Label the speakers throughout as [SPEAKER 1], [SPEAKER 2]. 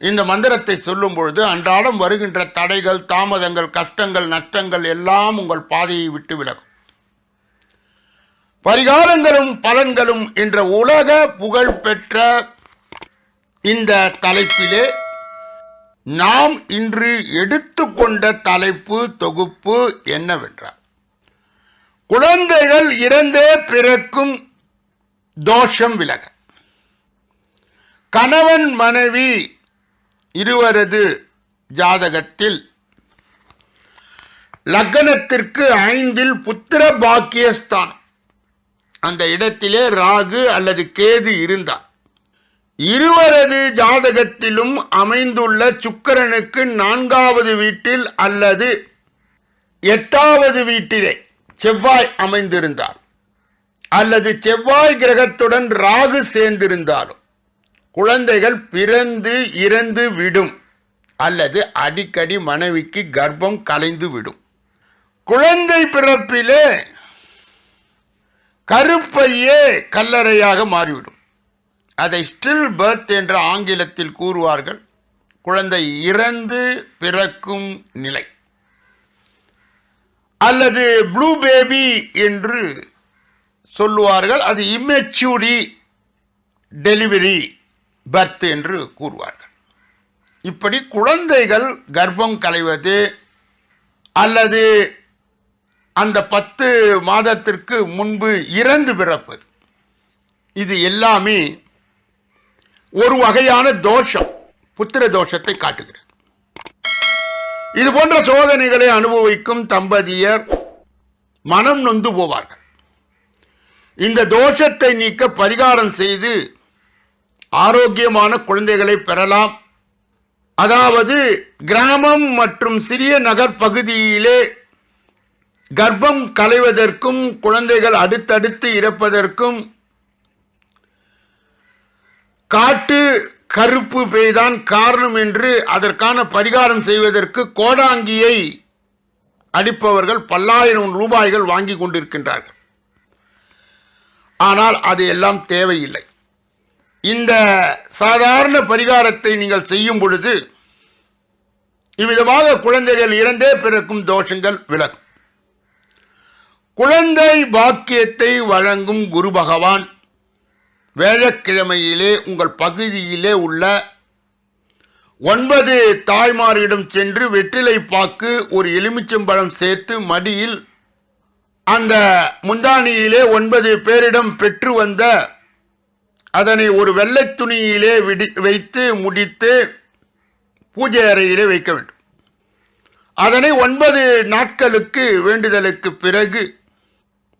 [SPEAKER 1] இந்த மந்திரத்தை சொல்லும் பொழுது அன்றாடம் வருகின்ற தடைகள் தாமதங்கள் கஷ்டங்கள் நஷ்டங்கள் எல்லாம் உங்கள் பாதையை விட்டு விலகும். பரிகாரங்களும் பலன்களும் என்ற உலக புகழ் பெற்ற இந்த தலைப்பிலே நாம் இன்று எடுத்துக்கொண்ட தலைப்பு தொகுப்பு என்னவென்றால் குழந்தைகள் இறந்தே பிறக்கும் தோஷம் விலக கணவன் மனைவி இருவரது ஜாதகத்தில் லக்னத்திற்கு ஐந்தில் புத்திர பாக்கியஸ்தானம். அந்த இடத்திலே ராகு அல்லது கேது இருந்தார். இருவரது ஜாதகத்திலும் அமைந்துள்ள சுக்கிரனுக்கு நான்காவது வீட்டில் அல்லது எட்டாவது வீட்டிலே செவ்வாய் அமைந்திருந்தார். அல்லது செவ்வாய் கிரகத்துடன் ராகு சேர்ந்திருந்தாலும் குழந்தைகள் பிறந்து இறந்து விடும் அல்லது அடிக்கடி மனைவிக்கு கர்ப்பம் கலைந்து விடும். குழந்தை பிறப்பிலே கருப்பையே கல்லறையாக மாறிவிடும். அதை ஸ்டில் பர்த் என்ற ஆங்கிலத்தில் கூறுவார்கள். குழந்தை இறந்து பிறக்கும் நிலை. அல்லது ப்ளூ பேபி என்று சொல்லுவார்கள். அது இம்மெச்சூரி டெலிவரி பர்த் என்று கூறுவார்கள். இப்படி குழந்தைகள் கர்ப்பம் கலைவது அல்லது அந்த பத்து மாதத்திற்கு முன்பு இறந்து பிறப்பது இது எல்லாமே ஒரு வகையான தோஷம் புத்திர தோஷத்தை காட்டுகிறது. இது போன்ற சோதனைகளை அனுபவிக்கும் தம்பதியர் மனம் நொந்து போவார்கள். இந்த தோஷத்தை நீக்க பரிகாரம் செய்து ஆரோக்கியமான குழந்தைகளை பெறலாம். அதாவது கிராமம் மற்றும் சிறிய நகர் பகுதியிலே கர்ப்பம் களைவதற்கும் குழந்தைகள் அடுத்தடுத்து இறப்பதற்கும் காட்டு கருப்பு பெய்தான் காரணம் என்று அதற்கான பரிகாரம் செய்வதற்கு கோடாங்கியை அடிப்பவர்கள் பல்லாயிரம் ரூபாய்கள் வாங்கி கொண்டிருக்கின்றார்கள். ஆனால் அது எல்லாம் தேவையில்லை. இந்த சாதாரண பரிகாரத்தை நீங்கள் செய்யும் பொழுது இவ்விதமாக குழந்தைகள் இறந்தே பிறக்கும் தோஷங்கள் விலகும். குழந்தை பாக்கியத்தை வழங்கும் குரு பகவான் வேழக்கிழமையிலே உங்கள் பகுதியிலே உள்ள ஒன்பது தாய்மாரிடம் சென்று வெற்றிலை பாக்கு ஒரு எலுமிச்சம்பழம் சேர்த்து மடியில் அந்த முந்தானியிலே ஒன்பது பேரிடம் பெற்று வந்த அதனை ஒரு வெள்ளை துணியிலே விடி வைத்து முடித்து பூஜை அறையிலே வைக்க வேண்டும். அதனை ஒன்பது நாட்களுக்கு வேண்டுதலுக்கு பிறகு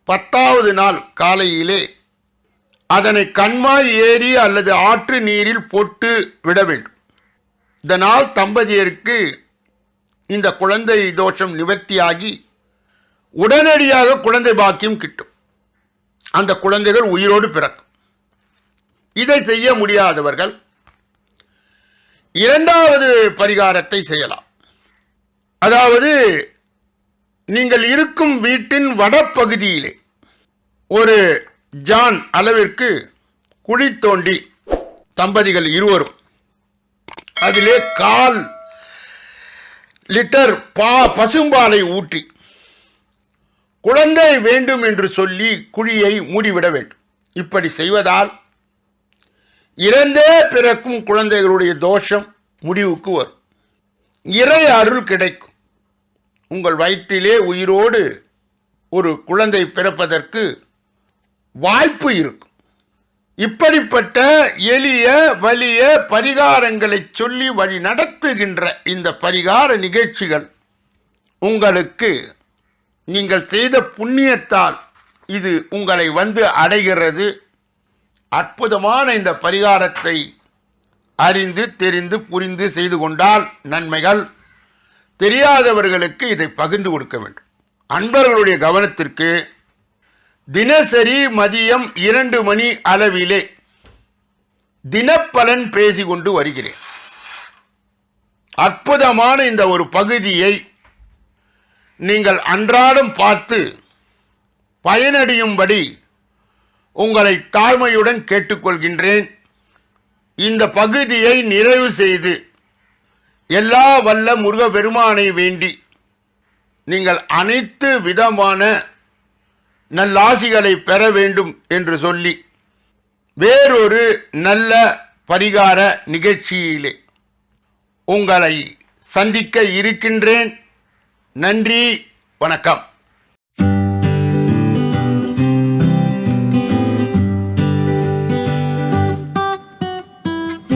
[SPEAKER 1] பத்தாவது நாள் காலையிலே அதனை கண்மாய் ஏரி அல்லது ஆற்று நீரில் போட்டு விட வேண்டும். இதனால் தம்பதியருக்கு இந்த குழந்தை தோஷம் நிவர்த்தியாகி உடனடியாக குழந்தை பாக்கியம் கிட்டும். அந்த குழந்தைகள் உயிரோடு பிறக்கும். இதை செய்ய முடியாதவர்கள் இரண்டாவது பரிகாரத்தை செய்யலாம். அதாவது நீங்கள் இருக்கும் வீட்டின் வடப்பகுதியிலே ஒரு ஜான் அளவிற்கு குழி தோண்டி தம்பதிகள் இருவரும் அதிலே கால் லிட்டர் பா பசும்பாலை ஊற்றி குழந்தை வேண்டும் என்று சொல்லி குழியை மூடிவிட வேண்டும். இப்படி செய்வதால் இறந்தே பிறக்கும் குழந்தைகளுடைய தோஷம் முடிவுக்கு வரும். இறை அருள் கிடைக்கும். உங்கள் வயிற்றிலே உயிரோடு ஒரு குழந்தை பிறப்பதற்கு வாய்ப்பு இருக்கும். இப்படிப்பட்ட எளிய வலிய பரிகாரங்களை சொல்லி வழி நடத்துகின்ற இந்த பரிகார நிகழ்ச்சிகள் உங்களுக்கு நீங்கள் செய்த புண்ணியத்தால் இது உங்களை வந்து அடைகிறது. அற்புதமான இந்த பரிகாரத்தை அறிந்து தெரிந்து புரிந்து செய்து கொண்டால் நன்மைகள். தெரியாதவர்களுக்கு இதை பகிர்ந்து கொடுக்க வேண்டும். அன்பர்களுடைய கவனத்திற்கு தினசரி மதியம் இரண்டு மணி அளவிலே தினப்பலன் பேசி கொண்டு வருகிறேன். அற்புதமான இந்த ஒரு பகுதியை நீங்கள் அன்றாடம் பார்த்து பயனடையும்படி உங்களை தாழ்மையுடன் கேட்டுக்கொள்கின்றேன். இந்த பகுதியை நிறைவு செய்து எல்லா வல்ல முருக பெருமானை வேண்டி நீங்கள் அனைத்து விதமான நல்லாசிகளை பெற வேண்டும் என்று சொல்லி வேறொரு நல்ல பரிகார நிகழ்ச்சியிலே உங்களை சந்திக்க இருக்கின்றேன். நன்றி வணக்கம்.